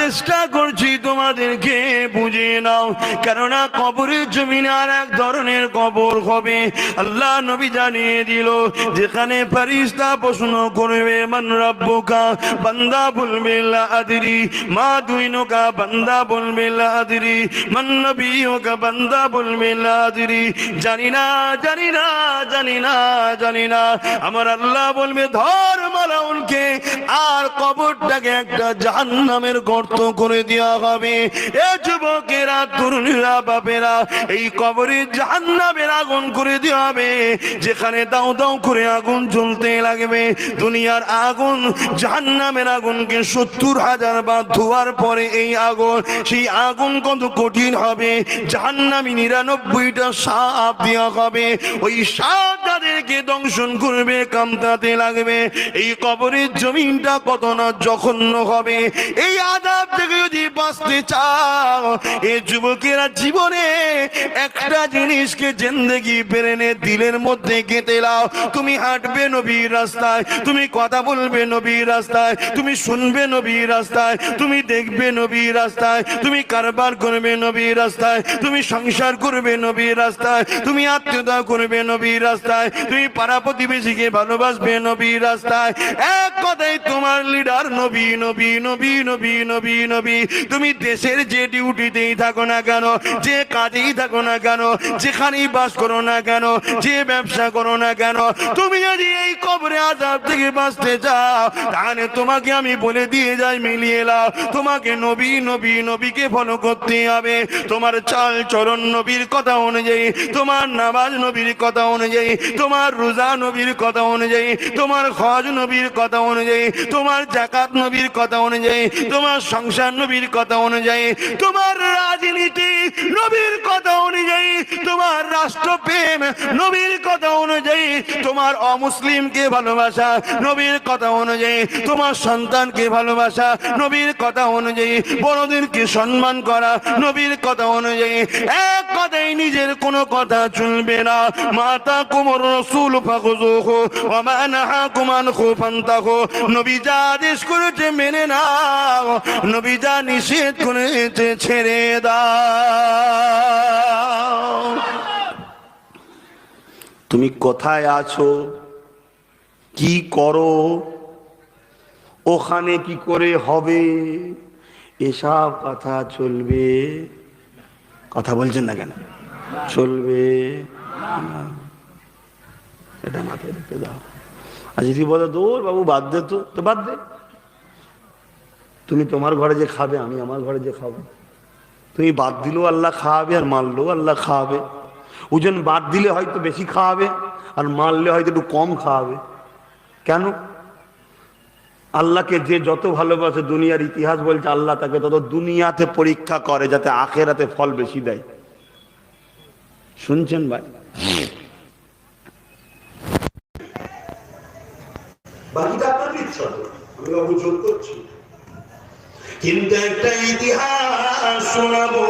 চেষ্টা করছি, তোমাদেরকে বুঝে নাও। কেননা কবরের জমিনে আর এক ধরনের কবর হবে। আল্লাহ নবী জানিয়ে দিল, যেখানে ফারিস্তা প্রশ্ন করবে, মান রব্বুকা? বান্দা বলবে আদরি। মা দুইনুকা বান্দা বলবে আদরি। মান নবিয়ুকা বান্দা বলবে আদরি। জানি না জানি না জানি না জানি না। আমার আল্লাহ বলবে, ধর মালাউনকে। আর কবরটাকে একটা জাহান্নামের গর্ত করে দেওয়া হবে। এ যুবকেরা, তরুণীরা, বাপেরা, এই কবরে জাহান্নামের আগুন করে দেওয়া হবে। যেখানে দাও দাও করে আগুন জ্বলতে লাগবে। দুনিয়ার আগুন, জাহান্নামের আগুনকে সত্তর হাজার বার ধোয়ার পরে এই আগুন, সেই আগুন কত কঠিন হবে? জাহান্নামি নিরানব্বইটা সাপ দেওয়া হবে। ওই সাপ তাদেরকে দংশন করবে, কামতাতে লাগবে। এই কবরের জমিনটা কত না জঘন্য হবে। এই আদাব থেকে বাঁচতে চাও। এই যুবকেরা জীবনে একটা জিনিসকে জিন্দগি পেরেনে দিলের মধ্যে গেঁথে লাও তুমি হাঁটবে নবীর রাস্তায়, তুমি কথা বলবে নবীর রাস্তায়, তুমি শুনবে নবীর রাস্তায়, তুমি দেখবে নবীর রাস্তায়, তুমি কারবার করবে নবীর রাস্তায়, তুমি সংসার করবে নবীর রাস্তায়, তুমি আত্মীয়তা করবে নবীর রাস্তায়, তুমি পাড়া প্রতিবেশীকে ভালোবাসবে নবীর রাস্তায়। এক কথাই তোমার লিডার নবী নবী নবী নবী নবী নবী, তুমি দেশের যে ডিউটিতেই থাকো না কেন, যে কাজেই থাকো না কেন, যেখানেই বাস করো না কেন, যে ব্যবসা করো না কেন, তুমি যদি এই কবরে আজাব থেকে বাঁচতে চাও, তাহলে তোমাকে আমি বলে দিয়ে যাই, মিলিয়ে লাও তোমাকে নবী নবী, নবীকে ফলো করতে হবে। তোমার চাল চরণ নবীর কথা অনুযায়ী, তোমার নামাজ নবীর কথা অনুযায়ী, তোমার রোজা নবীর কথা অনুযায়ী, তোমার হজ নবীর কথা অনুযায়ী, তোমার জাকাত নবীর কথা অনুযায়ী, তোমার সংসার নবীর কথা অনুযায়ী তোমার রাজনীতি নবীর কথা অনুযায়ী তোমার রাষ্ট্রপ্রেম নবীর কথা অনুযায়ী তোমার অমুসলিমকে ভালোবাসা, নবীর কথা অনুযায়ী তোমার সন্তানকে ভালোবাসা, নবীর কথা অনুযায়ী বড়দেরকে সম্মান করা, নবীর কথা অনুযায়ী এক কথাই নিজের কোনো কথা চলবে না। মাতা কুমর রসুল মেনে নাও, নবী যা নিষেধ করেছে ছেড়ে দাও। তুমি কোথায় আছো? কি করো? ওখানে কি করে হবে? এসব কথা চলবে। কথা বলছেন না কেন? চলবে। এটা মাথায় রেখে দাও। আর যদি বলো দৌড় বাবু, বাদ দে তো। তো বাদ দে। তুমি তোমার ঘরে যে খাবে, আমি আমার ঘরে যে খাব। তুমি বাদ দিলেও আল্লাহ খাওয়াবে আর মারলেও আল্লাহ খাওয়াবে। ওজন বাদ দিলে হয়তো বেশি খাওয়াবে, আর মারলে হয়তো একটু কম খাওয়াবে। কেন? আল্লাহকে যে যত ভালোবাসে দুনিয়ার ইতিহাস বলছে, আল্লাহ তাকে তত দুনিয়াতে পরীক্ষা করে যাতে আখেরাতে ফল বেশি দেয়। শুনছেন ভাই? কিন্তু একটা ইতিহাস শোনাবো